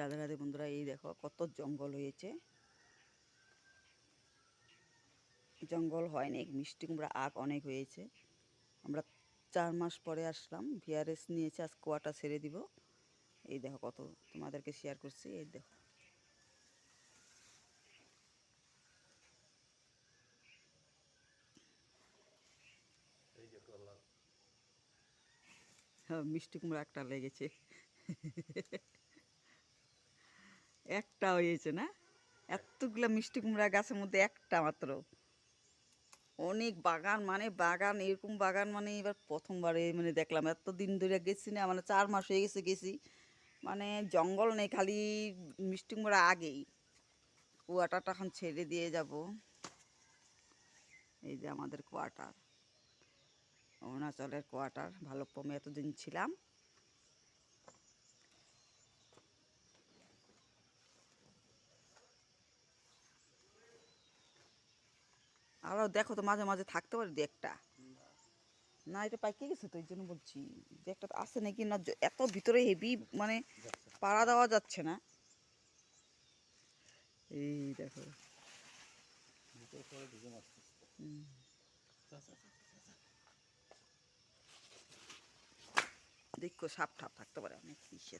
রাধে রাধে বন্ধুরা, এই দেখো কত জঙ্গল হয়েছে। জঙ্গল হয়নি মিষ্টি কুমড়া আগ অনেক হয়েছে। আমরা চার মাস পরে আসলাম, ভিআরএস নিয়েছে, আজ কোয়াটা ছেড়ে দিব। এই দেখো কত তোমাদেরকে শেয়ার করছি, এই দেখো। হ্যাঁ মিষ্টি কুমড়া একটা লেগেছে। একটা হয়েছে না? এতগুলা মিষ্টি কুমড়া গাছের মধ্যে একটা মাত্র। অনেক বাগান মানে বাগান, এরকম বাগান মানে এবার প্রথমবারে মানে দেখলাম। এত দিন ধরে গেছি না মানে চার মাস হয়ে গেছে গেছি। মানে জঙ্গল নেই, খালি মিষ্টি কুমড়া আগেই। কুয়াটাটা এখন ছেড়ে দিয়ে যাব। এই যে আমাদের কোয়াটার, অরুণাচলের কোয়াটার ভালোক্রমে এতদিন ছিলাম। আরও দেখো তো মাঝে মাঝে থাকতে পারে দু একটা। না, এটা পাইকে গেছে তো, এই জন্য বলছি, দু একটা আছে নাকি? না এত ভিতরে হেভি মানে পাড়া দেওয়া যাচ্ছে না। এই দেখো। দেখো, সাপ ঠাপ থাকতে পারে অনেক, ইসে